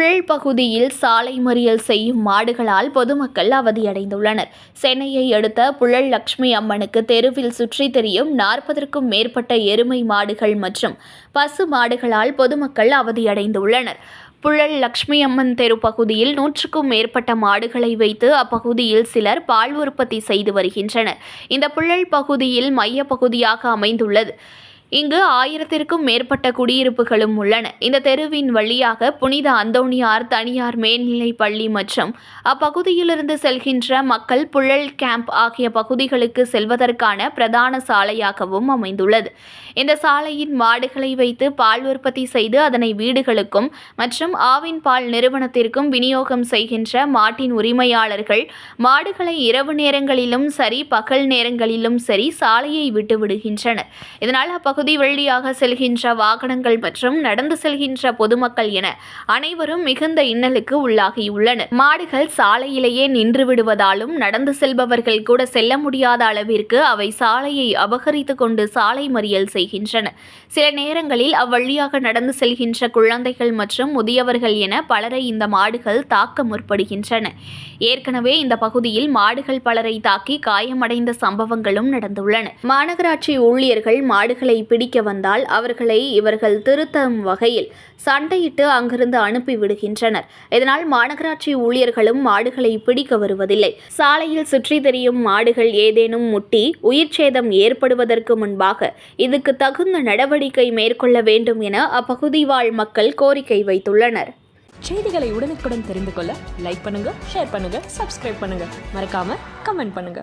பகுதியில் சாலை மறியல் செய்யும் மாடுகளால் பொதுமக்கள் அவதியடைந்துள்ளனர். சென்னையை அடுத்த புழல் லட்சுமி அம்மனுக்கு தெருவில் சுற்றித் தெரியும் நாற்பதற்கும் மேற்பட்ட எருமை மாடுகள் மற்றும் பசு மாடுகளால் பொதுமக்கள் அவதியடைந்துள்ளனர். புழல் லட்சுமி அம்மன் தெரு பகுதியில் நூற்றுக்கும் மேற்பட்ட மாடுகளை வைத்து அப்பகுதியில் சிலர் பால் உற்பத்தி செய்து வருகின்றனர். இந்த புழல் பகுதியில் மைய பகுதியாக அமைந்துள்ளது. இங்கு ஆயிரத்திற்கும் மேற்பட்ட குடியிருப்புகளும் உள்ளன. இந்த தெருவின் வழியாக புனித அந்தோணியார் தனியார் மேல்நிலை பள்ளி மற்றும் அப்பகுதியிலிருந்து செல்கின்ற மக்கள் புழல் கேம்ப் ஆகிய பகுதிகளுக்கு செல்வதற்கான பிரதான சாலையாகவும் அமைந்துள்ளது. இந்த சாலையின் மாடுகளை வைத்து பால் உற்பத்தி செய்து அதனை வீடுகளுக்கும் மற்றும் ஆவின் பால் நிறுவனத்திற்கும் விநியோகம் செய்கின்ற மாட்டின் உரிமையாளர்கள் மாடுகளை இரவு நேரங்களிலும் சரி பகல் நேரங்களிலும் சரி சாலையை விட்டு விடுகின்றனர். இதனால் அப்பகுதி வழியாக செல்கின்ற வாகனங்கள் மற்றும் நடந்து செல்கின்ற பொதுமக்கள் என அனைவரும் மிகுந்த இன்னலுக்கு உள்ளாகியுள்ளனர். மாடுகள் சாலையிலேயே நின்று விடுவதாலும் நடந்து செல்பவர்கள் கூட செல்ல முடியாத அளவிற்கு அவை சாலையை அபகரித்து கொண்டு சாலை மறியல் செய்கின்றன. சில நேரங்களில் அவ்வழியாக நடந்து செல்கின்ற குழந்தைகள் மற்றும் முதியவர்கள் என பலரை இந்த மாடுகள் தாக்க முற்படுகின்றன. ஏற்கனவே இந்த பகுதியில் மாடுகள் பலரை தாக்கி காயமடைந்த சம்பவங்களும் நடந்துள்ளன. மாநகராட்சி ஊழியர்கள் மாடுகளை பிடிக்க வந்தால் அவர்களை இவர்கள் திருத்தும் வகையில் சண்டையிட்டு அங்கிருந்து அனுப்பி விடுகின்றனர். இதனால் மாநகராட்சி ஊழியர்களும் மாடுகளை பிடிக்க வருவதில்லை. சாலையில் சுற்றி தெரியும் மாடுகள் ஏதேனும் முட்டி உயிர் சேதம் ஏற்படுவதற்கு முன்பாக இதுக்கு தகுந்த நடவடிக்கை மேற்கொள்ள வேண்டும் என அப்பகுதி வாழ் மக்கள் கோரிக்கை வைத்துள்ளனர். செய்திகளை உடனுக்குடன் தெரிந்து கொள்ள லைக் பண்ணுங்க ஷேர் பண்ணுங்க சப்ஸ்கிரைப் பண்ணுங்க. மறக்காம கமெண்ட் பண்ணுங்க.